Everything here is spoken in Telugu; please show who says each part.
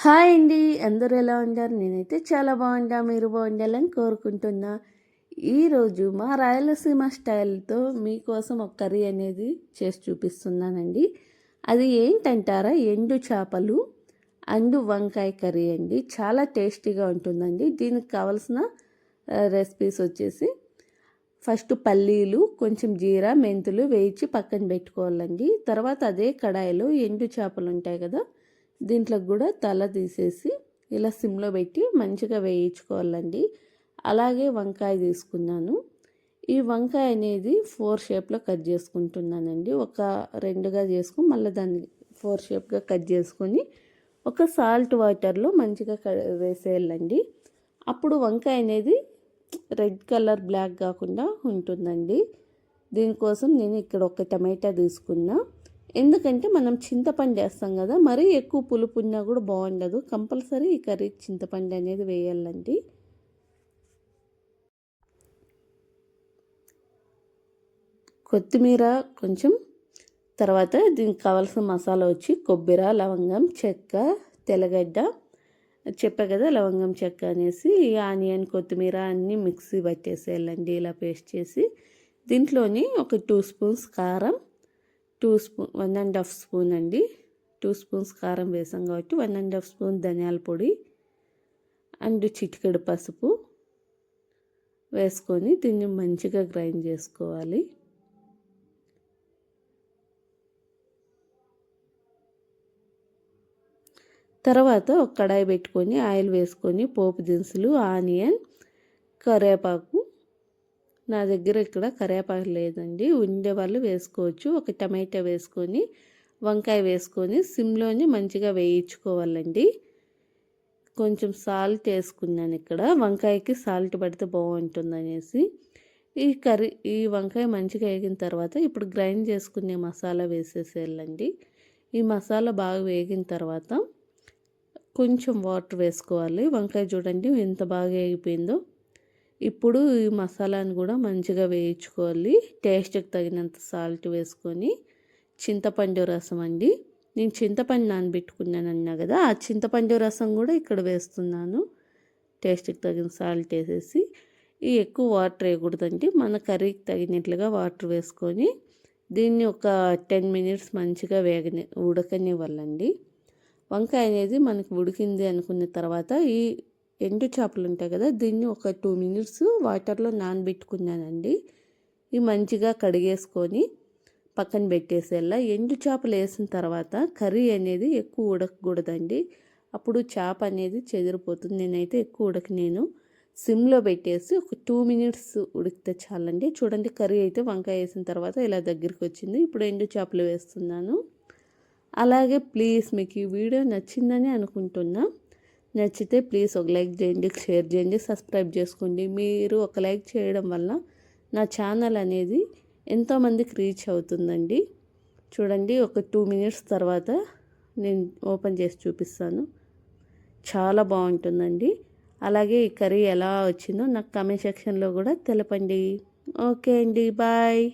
Speaker 1: హాయ్ అండి. అందరూ ఎలా ఉన్నారు? నేనైతే చాలా బాగుంటా మీరు బాగుండాలని కోరుకుంటున్నా. ఈరోజు మా రాయలసీమ స్టైల్తో మీకోసం ఒక కర్రీ అనేది చేసి చూపిస్తున్నానండి. అది ఏంటంటారా? ఎండు చేపలు అండు వంకాయ కర్రీ అండి. చాలా టేస్టీగా ఉంటుందండి. దీనికి కావాల్సిన రెసిపీస్ వచ్చేసి ఫస్ట్ పల్లీలు కొంచెం జీరా మెంతులు వేయించి పక్కన పెట్టుకోవాలండి. తర్వాత అదే కడాయిలో ఎండు చేపలు ఉంటాయి కదా దీంట్లో కూడా తల తీసేసి ఇలా సిమ్లో పెట్టి మంచిగా వేయించుకోవాలండి. అలాగే వంకాయ తీసుకున్నాను. ఈ వంకాయ అనేది ఫోర్ షేప్లో కట్ చేసుకుంటున్నానండి. ఒక రెండుగా చేసుకుని మళ్ళీ దాన్ని ఫోర్ షేప్గా కట్ చేసుకొని ఒక సాల్ట్ వాటర్లో మంచిగా వేసేయాలండి. అప్పుడు వంకాయ అనేది రెడ్ కలర్ బ్లాక్ కాకుండా ఉంటుందండి. దీనికోసం నేను ఇక్కడ ఒక టమాటా తీసుకున్నా. ఎందుకంటే మనం చింతపండు వేస్తాం కదా మరీ ఎక్కువ పులుపు ఉన్నా కూడా బాగుండదు. కంపల్సరీ ఈ కర్రీ చింతపండు అనేది వేయాలండి. కొత్తిమీర కొంచెం తర్వాత దీనికి కావాల్సిన మసాలా వచ్చి కొబ్బరి లవంగం చెక్క తెల్లగడ్డ. చెప్పా కదా లవంగం చెక్క అనేసి ఆనియన్ కొత్తిమీర అన్నీ మిక్సీ పట్టేసేయాలండి ఇలా పేస్ట్ చేసి. దీంట్లోని ఒక టూ స్పూన్స్ కారం two spoon one and half spoon అండి. టూ స్పూన్స్ కారం వేసాం కాబట్టి వన్ అండ్ హాఫ్ స్పూన్ ధనియాల పొడి అండ్ చిటికెడు పసుపు వేసుకొని దీన్ని మంచిగా గ్రైండ్ చేసుకోవాలి. తర్వాత ఒక కడాయి పెట్టుకొని ఆయిల్ వేసుకొని పోపు దినుసులు ఆనియన్ కరివేపాకు నా దగ్గర ఇక్కడ కరివేపాకు లేదండి. ఉండే వాళ్ళు వేసుకోవచ్చు. ఒక టమాటా వేసుకొని వంకాయ వేసుకొని సిమ్లోని మంచిగా వేయించుకోవాలండి. కొంచెం సాల్ట్ వేసుకున్నాను ఇక్కడ. వంకాయకి సాల్ట్ పడితే బాగుంటుంది అనేసి ఈ కర్రీ ఈ వంకాయ మంచిగా వేగిన తర్వాత ఇప్పుడు గ్రైండ్ చేసుకునే మసాలా వేసేసేయాలండి. ఈ మసాలా బాగా వేగిన తర్వాత కొంచెం వాటర్ వేసుకోవాలి. వంకాయ చూడండి ఎంత బాగా వేగిపోయిందో. ఇప్పుడు ఈ మసాలాను కూడా మంచిగా వేయించుకోవాలి. టేస్ట్కి తగినంత సాల్ట్ వేసుకొని చింతపండు రసం అండి. నేను చింతపండు నానబెట్టుకున్నాను అన్నా కదా ఆ చింతపండు రసం కూడా ఇక్కడ వేస్తున్నాను. టేస్ట్కి తగిన సాల్ట్ వేసేసి ఈ ఎక్కువ వాటర్ వేయకూడదండి. మన కర్రీకి తగినట్లుగా వాటర్ వేసుకొని దీన్ని ఒక టెన్ మినిట్స్ మంచిగా వేగని ఉడకనివ్వాలండి. వంకాయ అనేది మనకు ఉడికింది అనుకున్న తర్వాత ఈ ఎండు చేపలు ఉంటాయి కదా దీన్ని ఒక టూ మినిట్స్ వాటర్లో నానబెట్టుకున్నానండి. ఇవి మంచిగా కడిగేసుకొని పక్కన పెట్టేసేలా ఎండు చేపలు వేసిన తర్వాత కర్రీ అనేది ఎక్కువ ఉడకకూడదండి. అప్పుడు చేప అనేది చెదిరిపోతుంది. నేనైతే ఎక్కువ ఉడక నేను సిమ్లో పెట్టేసి ఒక టూ మినిట్స్ ఉడికితే చాలండి. చూడండి కర్రీ అయితే వంకాయ వేసిన తర్వాత ఇలా దగ్గరికి వచ్చింది. ఇప్పుడు ఎండు చేపలు వేస్తున్నాను. అలాగే ప్లీజ్ మీకు ఈ వీడియో నచ్చిందని అనుకుంటున్నా. నచ్చితే ప్లీజ్ ఒక లైక్ చేయండి షేర్ చేయండి సబ్స్క్రైబ్ చేసుకోండి. మీరు ఒక లైక్ చేయడం వల్ల నా ఛానల్ అనేది ఎంతోమందికి రీచ్ అవుతుందండి. చూడండి ఒక టూ మినిట్స్ తర్వాత నేను ఓపెన్ చేసి చూపిస్తాను. చాలా బాగుంటుందండి. అలాగే ఈ కర్రీ ఎలా వచ్చిందో నాకు కమెంట్ సెక్షన్లో కూడా తెలపండి. ఓకే అండి బాయ్.